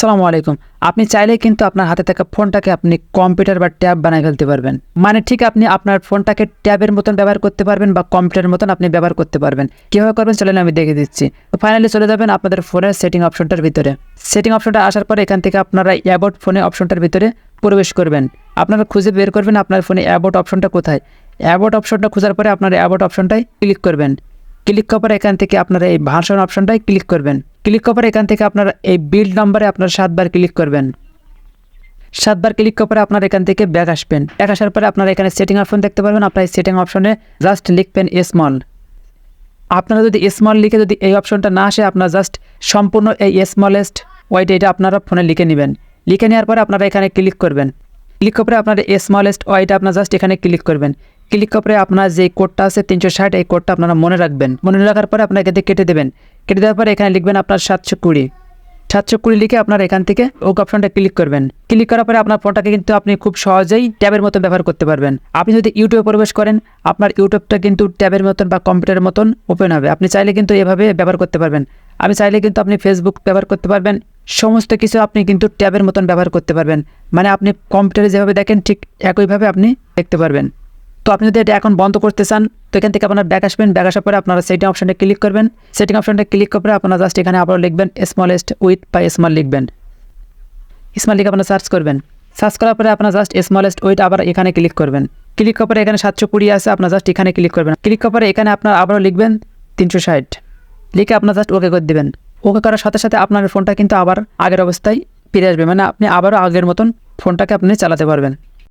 আসসালামু আলাইকুম। আপনি চাইলে কিন্তু আপনার হাতে থাকা ফোনটাকে আপনি কম্পিউটার বা ট্যাব বানাই ফেলতে পারবেন। মানে ঠিক আপনি আপনার ফোনটাকে ট্যাবের মতন ব্যবহার করতে পারবেন বা কম্পিউটারের মতন আপনি ব্যবহার করতে পারবেন। কীভাবে করবেন চলেন আমি দেখে দিচ্ছি। তো ফাইনালি চলে যাবেন আপনাদের ফোনের সেটিং অপশনটার ভিতরে। সেটিং অপশনটা আসার পরে এখান থেকে আপনারা অ্যাবোট ফোনে অপশনটার ভিতরে প্রবেশ করবেন। আপনারা খুঁজে বের করবেন আপনার ফোনে অ্যাবোট অপশনটা কোথায়। অ্যাবোট অপশনটা খোঁজার পরে আপনার অ্যাবোট অপশনটাই ক্লিক করবেন। ক্লিক করার পরে এখান থেকে আপনারা এই ভাষণ অপশনটাই ক্লিক করবেন। ক্লিক করার এখান থেকে আপনারা এই বিল্ড নাম্বারে আপনারা সাতবার ক্লিক করবেন। সাতবার ক্লিক করার পরে আপনার এখান থেকে ব্যাক আসবেন। ব্যাক আসার পরে আপনারা এখানে সেটিং অপশন দেখতে পারবেন। আপনার এই সেটিং অপশনে জাস্ট লিখবেন স্মল আপনারা যদি স্মল লিখে যদি এই অপশনটা না আসে, আপনারা জাস্ট সম্পূর্ণ এই স্মলেস্ট ওয়াইট এটা আপনারা ফোনে লিখে নেবেন। লিখে নেওয়ার পরে আপনারা এখানে ক্লিক করবেন। ক্লিক করে আপনার স্মলেস্ট ওয়াইটা আপনার জাস্ট এখানে ক্লিক করবেন। ক্লিক করে আপনার যে কোডটা আছে তিনশো ষাট, এই কোডটা আপনারা মনে রাখবেন। মনে রাখার পরে আপনার এখান থেকে কেটে দেবেন। কেটে দেওয়ার পরে এখানে লিখবেন আপনার সাতশো কুড়ি। সাতশো কুড়ি লিখে আপনার এখান থেকে ওক অপশনটা ক্লিক করবেন। ক্লিক করার পরে আপনার ফোনটাকে কিন্তু আপনি খুব সহজেই ট্যাবের মতো ব্যবহার করতে পারবেন। আপনি যদি ইউটিউবে প্রবেশ করেন, আপনার ইউটিউবটা কিন্তু ট্যাবের মতন বা কম্পিউটারের মতন ওপেন হবে। আপনি চাইলে কিন্তু এভাবে ব্যবহার করতে পারবেন। আমি চাইলে কিন্তু আপনি ফেসবুক ব্যবহার করতে পারবেন। সমস্ত কিছু আপনি কিন্তু ট্যাবের মতন ব্যবহার করতে পারবেন। মানে আপনি কম্পিউটারে যেভাবে দেখেন, ঠিক একইভাবে আপনি দেখতে পারবেন। তো আপনি যদি এটা এখন বন্ধ করতে চান, তো এখান থেকে আপনার ব্যাক আসবেন। ব্যাক আসার পরে আপনারা সেটিং অপশানটা ক্লিক করবেন। সেটিং অপশানটা ক্লিক করে আপনারা জাস্ট এখানে আবার লিখবেন স্মলেস্ট উইথ বা স্মল লিখবেন। স্মল লিখে আপনারা সার্চ করবেন। সার্চ করার পরে আপনার জাস্ট স্মলেস্ট ওইট আবার এখানে ক্লিক করবেন। ক্লিক করার পরে এখানে সাতশো কুড়ি আছে, আপনার জাস্ট এখানে ক্লিক করবেন। ক্লিক করার পরে এখানে আপনার আবারও লিখবেন তিনশো ষাট। লিখে আপনার জাস্ট ওকে করে দেবেন। ওকে করার সাথে সাথে আপনার ফোনটা কিন্তু আবার আগের অবস্থায় ফিরে আসবে। মানে আপনি আবারও আগের মতন ফোনটাকে আপনি চালাতে পারবেন।